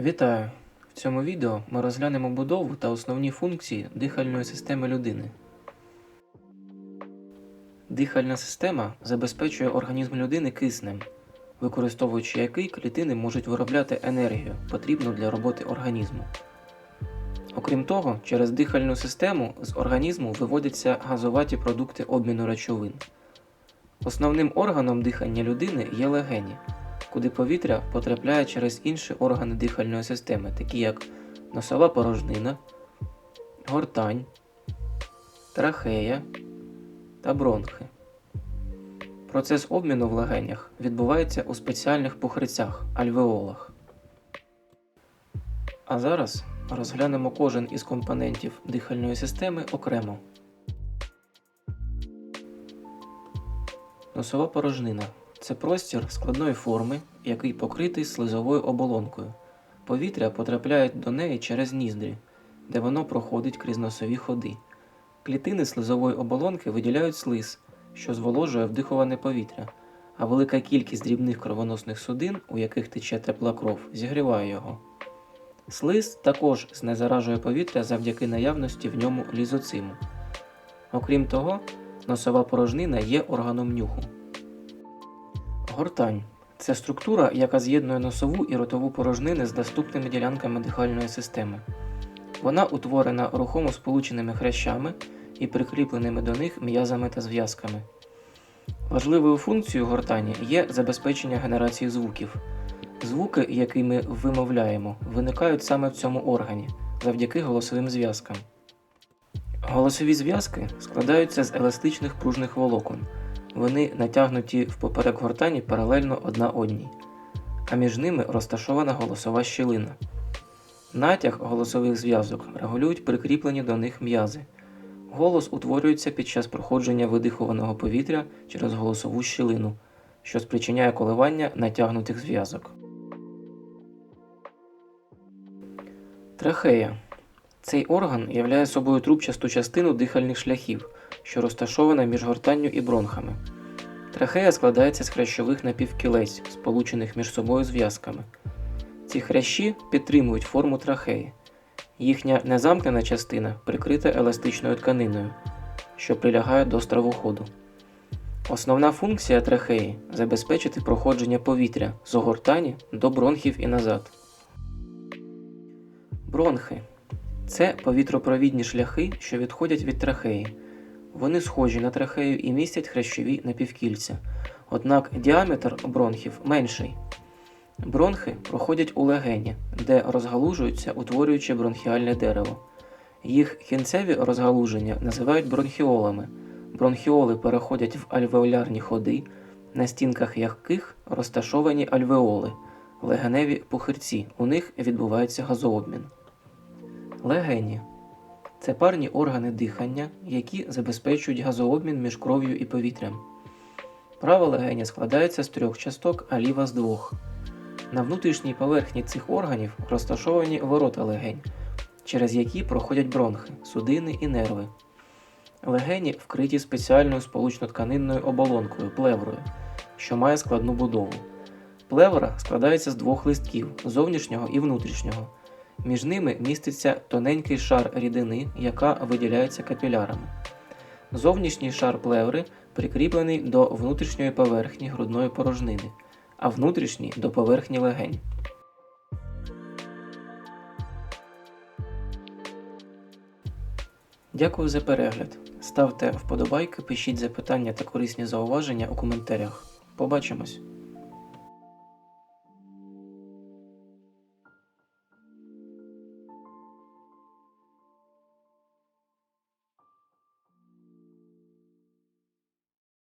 Вітаю! В цьому відео ми розглянемо будову та основні функції дихальної системи людини. Дихальна система забезпечує організм людини киснем, використовуючи який клітини можуть виробляти енергію, потрібну для роботи організму. Окрім того, через дихальну систему з організму виводяться газоваті продукти обміну речовин. Основним органом дихання людини є легені, куди повітря потрапляє через інші органи дихальної системи, такі як носова порожнина, гортань, трахея та бронхи. Процес обміну в легенях відбувається у спеціальних пухирцях альвеолах. А зараз розглянемо кожен із компонентів дихальної системи окремо. Носова порожнина це простір складної форми, який покритий слизовою оболонкою. Повітря потрапляє до неї через ніздрі, де воно проходить крізь носові ходи. Клітини слизової оболонки виділяють слиз, що зволожує вдихуване повітря, а велика кількість дрібних кровоносних судин, у яких тече тепла кров, зігріває його. Слиз також знезаражує повітря завдяки наявності в ньому лізоциму. Окрім того, носова порожнина є органом нюху. Гортань це структура, яка з'єднує носову і ротову порожнини з доступними ділянками дихальної системи. Вона утворена рухомо сполученими хрящами і прикріпленими до них м'язами та зв'язками. Важливою функцією гортані є забезпечення генерації звуків. Звуки, які ми вимовляємо, виникають саме в цьому органі завдяки голосовим зв'язкам. Голосові зв'язки складаються з еластичних пружних волокон. Вони натягнуті в поперек гортані паралельно одна одній, а між ними розташована голосова щілина. Натяг голосових зв'язок регулюють прикріплені до них м'язи. Голос утворюється під час проходження видихуваного повітря через голосову щілину, що спричиняє коливання натягнутих зв'язок. Трахея. Цей орган являє собою трубчасту частину дихальних шляхів, що розташована між гортанню і бронхами. Трахея складається з хрящових напівкілець, сполучених між собою зв'язками. Ці хрящі підтримують форму трахеї. Їхня незамкнена частина прикрита еластичною тканиною, що прилягає до стравоходу. Основна функція трахеї забезпечити проходження повітря з огортані до бронхів і назад. Бронхи це повітропровідні шляхи, що відходять від трахеї. Вони схожі на трахею і містять хрящові напівкільця. Однак діаметр бронхів менший. Бронхи проходять у легені, де розгалужуються, утворюючи бронхіальне дерево. Їх кінцеві розгалуження називають бронхіолами. Бронхіоли переходять в альвеолярні ходи, на стінках яких розташовані альвеоли, легеневі пухирці. У них відбувається газообмін. Легені це парні органи дихання, які забезпечують газообмін між кров'ю і повітрям. Праве легеня складається з трьох часток, а ліва з двох. На внутрішній поверхні цих органів розташовані ворота легень, через які проходять бронхи, судини і нерви. Легені вкриті спеціальною сполучно-тканинною оболонкою плеврою, що має складну будову. Плевра складається з двох листків зовнішнього і внутрішнього. Між ними міститься тоненький шар рідини, яка виділяється капілярами. Зовнішній шар плеври прикріплений до внутрішньої поверхні грудної порожнини, а внутрішній до поверхні легень. Дякую за перегляд. Ставте вподобайки, пишіть запитання та корисні зауваження у коментарях. Побачимось!